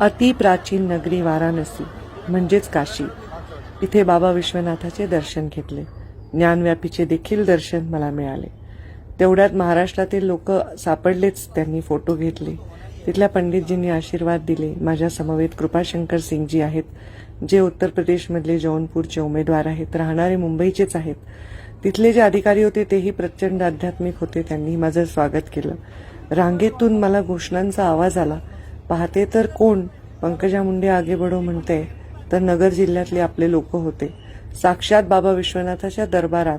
अति प्राचीन नगरी वाराणसी म्हणजेच काशी. इथे बाबा विश्वनाथाचे दर्शन घेतले. ज्ञानव्यापीचे देखील दर्शन मला मिळाले. तेवढ्यात महाराष्ट्रातील लोक सापडलेच त्यांनी फोटो घेतले. तिथल्या पंडितजींनी आशीर्वाद दिले. माझ्या समवेत कृपाशंकर सिंगजी आहेत जे उत्तर प्रदेशमधले जौनपूरचे उमेदवार आहेत राहणारे मुंबईचेच आहेत. तिथले जे अधिकारी होते तेही प्रचंड आध्यात्मिक होते त्यांनी माझं स्वागत केलं. रांगेतून मला घोषणांचा आवाज आला. पाहते तर कोण? पंकजा मुंडे आगे बडो म्हणते. तर नगर जिल्ह्यातले आपले लोक होते. साक्षात बाबा विश्वनाथाच्या दरबारात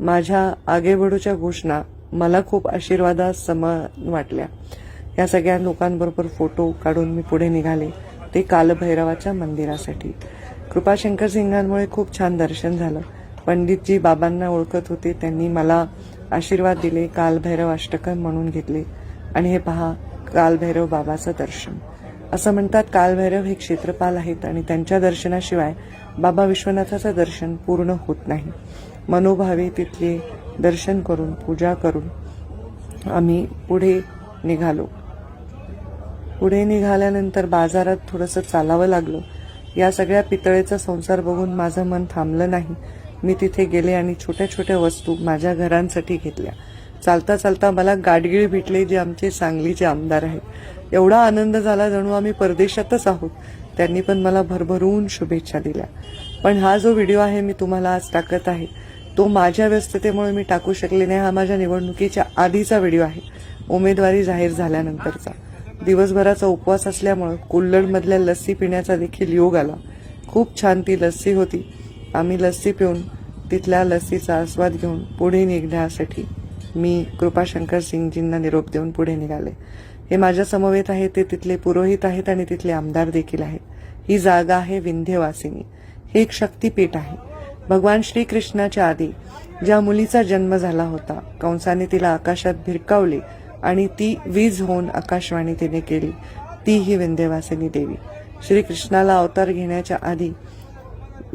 माझ्या आगे बडोच्या घोषणा मला खूप आशीर्वादा समान वाटल्या. या सगळ्या लोकांबरोबर फोटो काढून मी पुढे निघाले. ते कालभैरवाच्या मंदिरासाठी. कृपाशंकर सिंगांमुळे खूप छान दर्शन झालं. पंडितजी बाबांना ओळखत होते त्यांनी मला आशीर्वाद दिले कालभैरव अष्टकम म्हणून घेतले. आणि हे पहा कालभैरव बाबाचं दर्शन. असं म्हणतात कालभैरव हे क्षेत्रपाल आहेत आणि त्यांच्या दर्शनाशिवाय बाबा विश्वनाथाचं दर्शन पूर्ण होत नाही. मनोभावे तिथले दर्शन करून पूजा करून आम्ही पुढे निघालो. पुढे निघाल्यानंतर बाजारात थोडंसं चालावं लागलं. या सगळ्या पितळेचा संसार बघून माझं मन थांबलं नाही. मी तिथे गेले आणि छोट्या छोट्या वस्तू माझ्या घरांसाठी घेतल्या. चालता चालता मला गाडगिळ भेटले जे आमचे सांगलीचे आमदार आहेत. एवढा आनंद झाला जणू आम्ही परदेशातच आहोत. त्यांनी पण मला भरभरून शुभेच्छा दिल्या. पण हा जो व्हिडिओ आहे मी तुम्हाला आज टाकत आहे तो माझ्या व्यस्ततेमुळे मी टाकू शकले नाही. हा माझ्या निवडणुकीच्या आधीचा व्हिडिओ आहे. उमेदवारी जाहीर झाल्यानंतरचा. दिवसभराचा उपवास असल्यामुळं कुल्लडमधल्या लस्सी पिण्याचा देखील योग आला. खूप छान ती लस्सी होती. आम्ही लस्सी पिऊन तिथल्या लस्सीचा आस्वाद घेऊन पुढे निघण्यासाठी मी कृपाशंकर सिंगजींना निरोप देऊन पुढे निघाले. हे माझ्या समवेत आहे ते तिथले पुरोहित आहेत आणि तिथले आमदार देखील आहेत. ही जागा आहे विंध्यवासिनी. हे एक शक्तीपीठ आहे. भगवान श्रीकृष्णाच्या आधी ज्या मुलीचा जन्म झाला होता कंसाने तिला आकाशात भिरकावली आणि ती वीज होऊन आकाशवाणी तिने केली. ती ही विंध्यवासिनी देवी. श्रीकृष्णाला अवतार घेण्याच्या आधी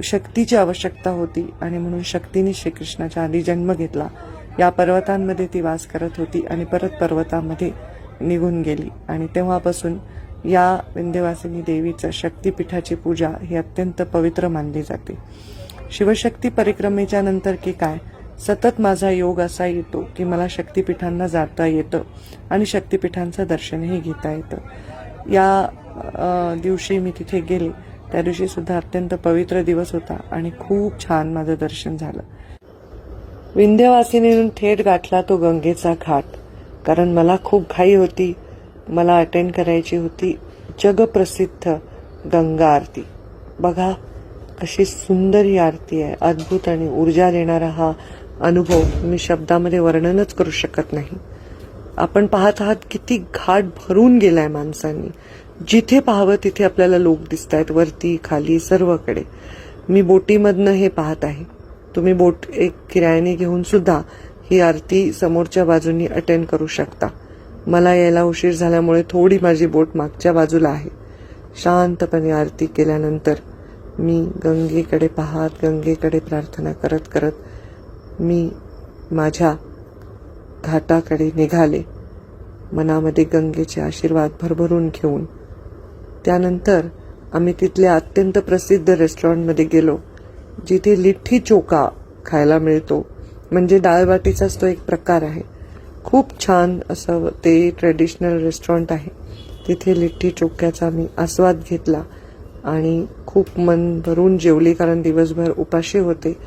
शक्तीची आवश्यकता होती आणि म्हणून शक्तीने श्रीकृष्णाच्या आधी जन्म घेतला. या पर्वतांमध्ये ती वास करत होती आणि परत पर्वतामध्ये निघून गेली. आणि तेव्हापासून या विंध्यवासिनी देवीचं शक्तीपीठाची पूजा ही अत्यंत पवित्र मानली जाते. शिवशक्ती परिक्रमेच्या नंतर की काय? सतत माझा योग असा येतो की मला शक्तीपीठांना जाता येतं आणि शक्तीपीठांचं दर्शनही घेता येतं. या दिवशी मी तिथे गेले. त्या दिवशी सुद्धा अत्यंत पवित्र दिवस होता आणि खूप छान माझं दर्शन झालं. विंध्यवासिनीतून थेट गाठला तो गंगेचा घाट. कारण मला खूप घाई होती. मला अटेंड करायची होती जगप्रसिद्ध गंगा आरती. बघा कशी सुंदर ही आरती आहे. अद्भुत आणि ऊर्जा देणारा हा अनुभव मी शब्दामध्ये वर्णनच करू शकत नाही. आपण पाहत आहात किती घाट भरून गेलाय माणसांनी. जिथे पाहावं तिथे आपल्याला लोक दिसत आहेत वरती खाली सर्वकडे. मी बोटीमधनं हे पाहत आहे. तुम्ही बोट एक किरायाने घेऊन सुद्धा ही आरती समोरच्या बाजूनी अटेंड करू शकता. मला यायला उशीर झाल्यामुळे थोडी माझी बोट मागच्या बाजूला आहे. शांतपणे आरती केल्यानंतर मी गंगेकडे पाहत गंगेकडे प्रार्थना करत करत मी माझ्या घाटाकडे निघाले. मनामध्ये गंगेचे आशीर्वाद भरभरून घेऊन. त्यानंतर आम्ही तिथल्या अत्यंत प्रसिद्ध रेस्टॉरंटमध्ये गेलो. जिथे लिठ्ठी चोका खायला मिळतो म्हणजे डाळबाटीचाच तो एक प्रकार आहे. खूप छान असं ते ट्रेडिशनल रेस्टॉरंट आहे. तिथे लिट्टी चोक्याचा मी आस्वाद घेतला आणि खूप मन भरून जेवली कारण दिवसभर उपाशी होते.